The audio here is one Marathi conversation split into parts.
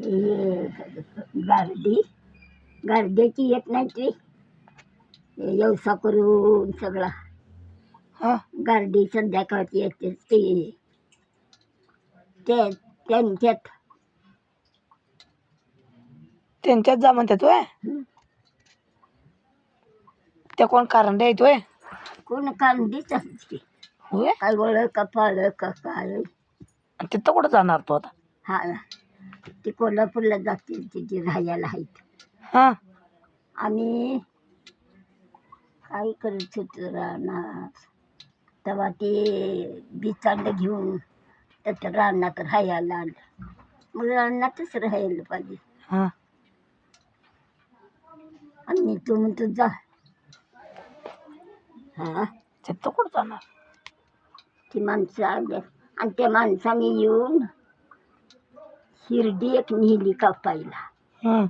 हे गारडी गारड्याची येत नाही ती व्यवसा करून सगळा. हा. गारडी संध्याकाळची येते ते. ते त्यांच्यात. त्यांच्यात जा म्हणतात होय. त्या कोण कारण आहेत होय? कोण कांदीच असते होय? काय वळ का पाळ का काय? आणि तिथं कुठं जाणार तू आता? हा ते कोल्हापूरला जातील तिथे राहायला आहेत. हा. आम्ही काय करत होतो रानात. तेव्हा ते बिचांड घेऊन त्याच्या रानात राहायला आलं. मग रानातच राहायला पाहिजे. हा. आणि तू म्हणतो जा. हा? तिथं कुठं जाणार? ती माणसं आल्या. आणि त्या माणसाने येऊन शिर्डी एक नेली कापायला हं.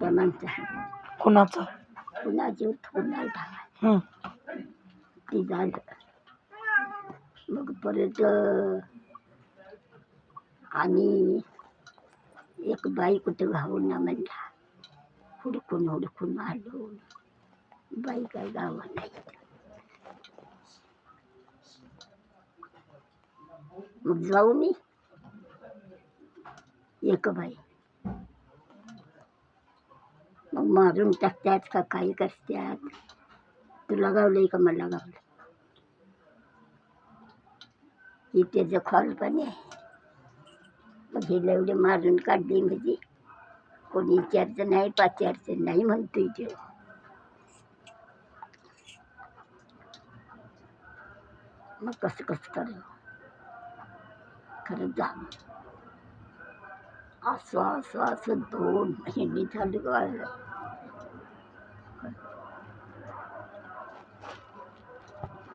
त्या माणसाने. कुणाचं? कुणाचे कुणाला हं. ते झालं. मग परत अं, आणि एक बाई कुठं घाऊन ना म्हणला हुडकून हुडकून आलो. बाई काय गावा नाही. मग जाऊ मी. एक बाई. मग मारून टाकतात का काही करतात? तुला गावलंय का मला गावलं ही त्याचं खोलपणे मग हे एवढे मारून काढले म्हणजे कोणी विचारचं नाही पाचारचं नाही म्हणतो इथे मग कसं कसं करू? खरंच जा असं असं असं दोन महिने झाले